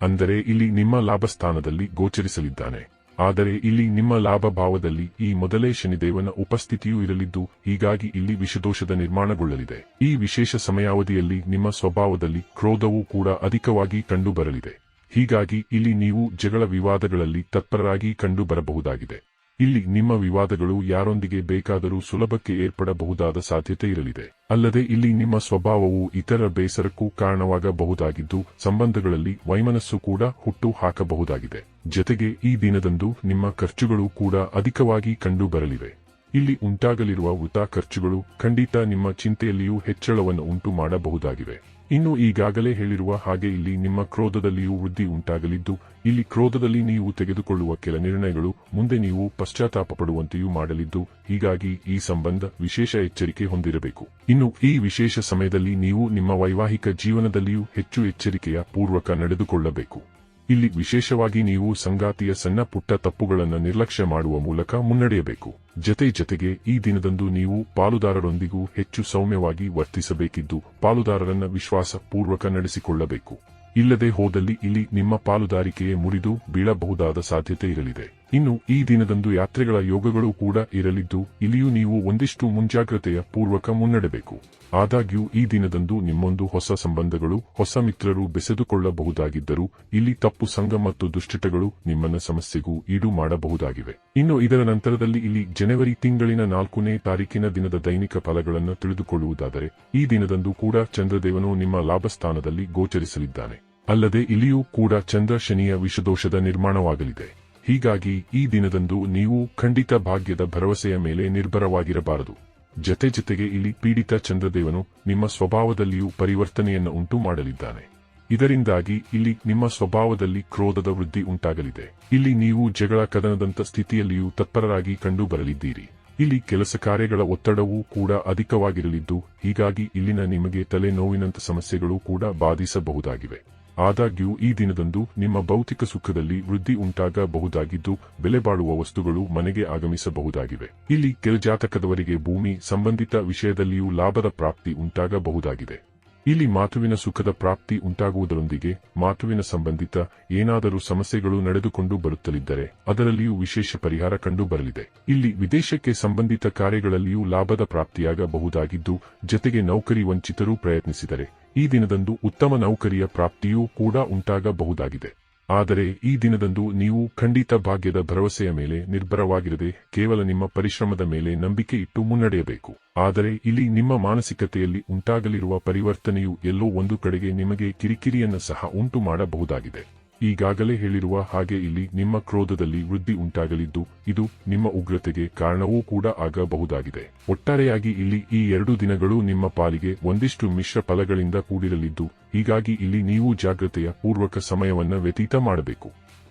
ಅಂದರೆ ಇಲ್ಲಿ ನಿಮ್ಮ ಲಾಭ ಸ್ಥಾನದಲ್ಲಿ ಗೋಚರಿಸಲಿದ್ದಾನೆ. ಆದರೆ ಇಲ್ಲಿ ನಿಮ್ಮ ಲಾಭ ಭಾವದಲ್ಲಿ ಈ ಮೊದಲೇ ಶನಿದೇವನ ಉಪಸ್ಥಿತಿಯೂ ಇರಲಿದ್ದು, ಹೀಗಾಗಿ ಇಲ್ಲಿ ವಿಷದೋಷದ ನಿರ್ಮಾಣಗೊಳ್ಳಲಿದೆ. ಈ ವಿಶೇಷ ಸಮಯಾವಧಿಯಲ್ಲಿ ನಿಮ್ಮ ಸ್ವಭಾವದಲ್ಲಿ ಕ್ರೋಧವೂ ಕೂಡ ಅಧಿಕವಾಗಿ ಕಂಡುಬರಲಿದೆ. ಹೀಗಾಗಿ ಇಲ್ಲಿ ನೀವು ಜಗಳ ವಿವಾದಗಳಲ್ಲಿ ತತ್ಪರರಾಗಿ ಕಂಡುಬರಬಹುದಾಗಿದೆ. ಇಲ್ಲಿ ನಿಮ್ಮ ವಿವಾದಗಳು ಯಾರೊಂದಿಗೆ ಬೇಕಾದರೂ ಸುಲಭಕ್ಕೆ ಏರ್ಪಡಬಹುದಾದ ಸಾಧ್ಯತೆ ಇರಲಿದೆ. ಅಲ್ಲದೆ ಇಲ್ಲಿ ನಿಮ್ಮ ಸ್ವಭಾವವು ಇತರ ಬೇಸರಕ್ಕೂ ಕಾರಣವಾಗಬಹುದಾಗಿದ್ದು, ಸಂಬಂಧಗಳಲ್ಲಿ ವೈಮನಸ್ಸು ಕೂಡ ಹುಟ್ಟು ಹಾಕಬಹುದಾಗಿದೆ ಜತೆಗೆ ಈ ದಿನದಂದು ನಿಮ್ಮ ಖರ್ಚುಗಳು ಕೂಡ ಅಧಿಕವಾಗಿ ಕಂಡು ಬರಲಿವೆ ಇಲ್ಲಿ ಉಂಟಾಗಲಿರುವ ಉತಾ ಖರ್ಚುಗಳು ಖಂಡಿತ ನಿಮ್ಮ ಚಿಂತೆಯಲ್ಲಿಯೂ ಹೆಚ್ಚಳವನ್ನು ಉಂಟು ಮಾಡಬಹುದಾಗಿವೆ ಇನ್ನು ಈಗಾಗಲೇ ಹೇಳಿರುವ ಹಾಗೆ ಇಲ್ಲಿ ನಿಮ್ಮ ಕ್ರೋಧದಲ್ಲಿಯೂ ವೃದ್ಧಿ ಉಂಟಾಗಲಿದ್ದು, ಇಲ್ಲಿ ಕ್ರೋಧದಲ್ಲಿ ನೀವು ತೆಗೆದುಕೊಳ್ಳುವ ಕೆಲ ನಿರ್ಣಯಗಳು ಮುಂದೆ ನೀವು ಪಶ್ಚಾತ್ತಾಪ ಪಡುವಂತೆಯೂ ಮಾಡಲಿದ್ದು, ಹೀಗಾಗಿ ಈ ಸಂಬಂಧ ವಿಶೇಷ ಎಚ್ಚರಿಕೆ ಹೊಂದಿರಬೇಕು. ಇನ್ನು ಈ ವಿಶೇಷ ಸಮಯದಲ್ಲಿ ನೀವು ನಿಮ್ಮ ವೈವಾಹಿಕ ಜೀವನದಲ್ಲಿಯೂ ಹೆಚ್ಚು ಎಚ್ಚರಿಕೆಯ ಪೂರ್ವಕ ನಡೆದುಕೊಳ್ಳಬೇಕು. ಇಲ್ಲಿ ವಿಶೇಷವಾಗಿ ನೀವು ಸಂಗಾತಿಯ ಸಣ್ಣ ಪುಟ್ಟ ತಪ್ಪುಗಳನ್ನು ನಿರ್ಲಕ್ಷ್ಯ ಮಾಡುವ ಮೂಲಕ ಮುನ್ನಡೆಯಬೇಕು. ಜತೆ ಜತೆಗೆ ಈ ದಿನದಂದು ನೀವು ಪಾಲುದಾರರೊಂದಿಗೂ ಹೆಚ್ಚು ಸೌಮ್ಯವಾಗಿ ವರ್ತಿಸಬೇಕಿದ್ದು ಪಾಲುದಾರರನ್ನ ವಿಶ್ವಾಸ ಪೂರ್ವಕ ನಡೆಸಿಕೊಳ್ಳಬೇಕು. ಇಲ್ಲದೆ ಹೋದಲ್ಲಿ ಇಲ್ಲಿ ನಿಮ್ಮ ಪಾಲುದಾರಿಕೆಯೇ ಮುರಿದು ಬೀಳಬಹುದಾದ ಸಾಧ್ಯತೆ ಇರಲಿದೆ. ಇನ್ನು ಈ ದಿನದಂದು ಯಾತ್ರೆಗಳ ಯೋಗಗಳು ಕೂಡ ಇರಲಿದ್ದು, ಇಲ್ಲಿಯೂ ನೀವು ಒಂದಿಷ್ಟು ಮುಂಜಾಗ್ರತೆಯ ಪೂರ್ವಕ ಮುನ್ನಡೆಬೇಕು. ಆದಾಗ್ಯೂ, ಈ ದಿನದಂದು ನಿಮ್ಮೊಂದು ಹೊಸ ಸಂಬಂಧಗಳು, ಹೊಸ ಮಿತ್ರರು ಬೆಸೆದುಕೊಳ್ಳಬಹುದಾಗಿದ್ದರೂ, ಇಲ್ಲಿ ತಪ್ಪು ಸಂಘ ಮತ್ತು ದುಶ್ಚಟಗಳು ನಿಮ್ಮನ್ನ ಸಮಸ್ಯೆಗೂ ಈಡು ಮಾಡಬಹುದಾಗಿವೆ. ಇನ್ನು ಇದರ ನಂತರದಲ್ಲಿ ಇಲ್ಲಿ ಜನವರಿ ತಿಂಗಳಿನ ನಾಲ್ಕನೇ ತಾರೀಕಿನ ದಿನದ ದೈನಿಕ ಫಲಗಳನ್ನು ತಿಳಿದುಕೊಳ್ಳುವುದಾದರೆ, ಈ ದಿನದಂದು ಕೂಡ ಚಂದ್ರದೇವನು ನಿಮ್ಮ ಲಾಭಸ್ಥಾನದಲ್ಲಿ ಗೋಚರಿಸಲಿದ್ದಾನೆ. ಅಲ್ಲದೆ ಇಲ್ಲಿಯೂ ಕೂಡ ಚಂದ್ರ ಶನಿಯ ವಿಷದೋಷದ ನಿರ್ಮಾಣವಾಗಲಿದೆ. ಹೀಗಾಗಿ ಈ ದಿನದಂದು ನೀವು ಖಂಡಿತ ಭಾಗ್ಯದ ಭರವಸೆಯ ಮೇಲೆ ನಿರ್ಭರವಾಗಿರಬಾರದು. ಜತೆ ಜತೆಗೆ ಇಲ್ಲಿ ಪೀಡಿತ ಚಂದ್ರದೇವನು ನಿಮ್ಮ ಸ್ವಭಾವದಲ್ಲಿಯೂ ಪರಿವರ್ತನೆಯನ್ನು ಉಂಟು ಮಾಡಲಿದ್ದಾನೆ. ಇದರಿಂದಾಗಿ ಇಲ್ಲಿ ನಿಮ್ಮ ಸ್ವಭಾವದಲ್ಲಿ ಕ್ರೋಧದ ವೃದ್ಧಿ ಉಂಟಾಗಲಿದೆ. ಇಲ್ಲಿ ನೀವು ಜಗಳ ಕದನದಂತ ಸ್ಥಿತಿಯಲ್ಲಿಯೂ ತತ್ಪರರಾಗಿ ಕಂಡು ಬರಲಿದ್ದೀರಿ ಇಲ್ಲಿ ಕೆಲಸ ಕಾರ್ಯಗಳ ಒತ್ತಡವೂ ಕೂಡ ಅಧಿಕವಾಗಿರಲಿದ್ದು, ಹೀಗಾಗಿ ಇಲ್ಲಿನ ನಿಮಗೆ ತಲೆನೋವಿನಂತ ಸಮಸ್ಯೆಗಳು ಕೂಡ ಬಾಧಿಸಬಹುದಾಗಿವೆ. ಆದಾಗ್ಯೂ, ಈ ದಿನದಂದು ನಿಮ್ಮ ಭೌತಿಕ ಸುಖದಲ್ಲಿ ವೃದ್ಧಿ ಉಂಟಾಗಬಹುದಾಗಿದ್ದು ಬೆಲೆ ಬಾಳುವ ವಸ್ತುಗಳು ಮನೆಗೆ ಆಗಮಿಸಬಹುದಾಗಿವೆ. ಇಲ್ಲಿ ಕೆಲ ಜಾತಕದವರಿಗೆ ಭೂಮಿ ಸಂಬಂಧಿತ ವಿಷಯದಲ್ಲಿಯೂ ಲಾಭದ ಪ್ರಾಪ್ತಿ ಉಂಟಾಗಬಹುದಾಗಿದೆ. ಇಲ್ಲಿ ಮಾತುವಿನ ಸುಖದ ಪ್ರಾಪ್ತಿ ಉಂಟಾಗುವುದರೊಂದಿಗೆ ಮಾತುವಿನ ಸಂಬಂಧಿತ ಏನಾದರೂ ಸಮಸ್ಯೆಗಳು ನಡೆದುಕೊಂಡು ಬರುತ್ತಲಿದ್ದರೆ ಅದರಲ್ಲಿಯೂ ವಿಶೇಷ ಪರಿಹಾರ ಕಂಡು ಬರಲಿದೆ. ಇಲ್ಲಿ ವಿದೇಶಕ್ಕೆ ಸಂಬಂಧಿತ ಕಾರ್ಯಗಳಲ್ಲಿಯೂ ಲಾಭದ ಪ್ರಾಪ್ತಿಯಾಗಬಹುದಾಗಿದ್ದು, ಜತೆಗೆ ನೌಕರಿ ವಂಚಿತರು ಪ್ರಯತ್ನಿಸಿದರೆ ಈ ದಿನದಂದು ಉತ್ತಮ ನೌಕರಿಯ ಪ್ರಾಪ್ತಿಯೂ ಕೂಡ ಉಂಟಾಗಬಹುದಾಗಿದೆ. ಆದರೆ ಈ ದಿನದಂದು ನೀವು ಖಂಡಿತ ಭಾಗ್ಯದ ಭರವಸೆಯ ಮೇಲೆ ನಿರ್ಭರವಾಗಿರದೆ ಕೇವಲ ನಿಮ್ಮ ಪರಿಶ್ರಮದ ಮೇಲೆ ನಂಬಿಕೆ ಇಟ್ಟು ಮುನ್ನಡೆಯಬೇಕು. ಆದರೆ ಇಲ್ಲಿ ನಿಮ್ಮ ಮಾನಸಿಕತೆಯಲ್ಲಿ ಉಂಟಾಗಲಿರುವ ಪರಿವರ್ತನೆಯು ಎಲ್ಲೋ ಒಂದು ಕಡೆಗೆ ನಿಮಗೆ ಕಿರಿಕಿರಿಯನ್ನು ಸಹ ಉಂಟು ಮಾಡಬಹುದಾಗಿದೆ. ಈಗಾಗಲೇ ಹೇಳಿರುವ ಹಾಗೆ ಇಲ್ಲಿ ನಿಮ್ಮ ಕ್ರೋಧದಲ್ಲಿ ವೃದ್ಧಿ ಉಂಟಾಗಲಿದ್ದು, ಇದು ನಿಮ್ಮ ಉಗ್ರತೆಗೆ ಕಾರಣವೂ ಕೂಡ ಆಗಬಹುದಾಗಿದೆ. ಒಟ್ಟಾರೆಯಾಗಿ ಇಲ್ಲಿ ಈ ಎರಡು ದಿನಗಳು ನಿಮ್ಮ ಪಾಲಿಗೆ ಒಂದಿಷ್ಟು ಮಿಶ್ರ ಫಲಗಳಿಂದ ಕೂಡಿರಲಿದ್ದು, ಹೀಗಾಗಿ ಇಲ್ಲಿ ನೀವು ಜಾಗ್ರತೆಯ ಪೂರ್ವಕ ಸಮಯವನ್ನ ವ್ಯತೀತ ಮಾಡಬೇಕು.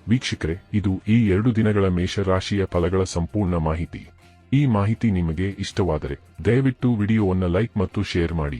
ವೀಕ್ಷಕರೇ, ಇದು ಈ ಎರಡು ದಿನಗಳ ಮೇಷ ರಾಶಿಯ ಫಲಗಳ ಸಂಪೂರ್ಣ ಮಾಹಿತಿ. ಈ ಮಾಹಿತಿ ನಿಮಗೆ ಇಷ್ಟವಾದರೆ ದಯವಿಟ್ಟು ವಿಡಿಯೋವನ್ನು ಲೈಕ್ ಮತ್ತು ಶೇರ್ ಮಾಡಿ.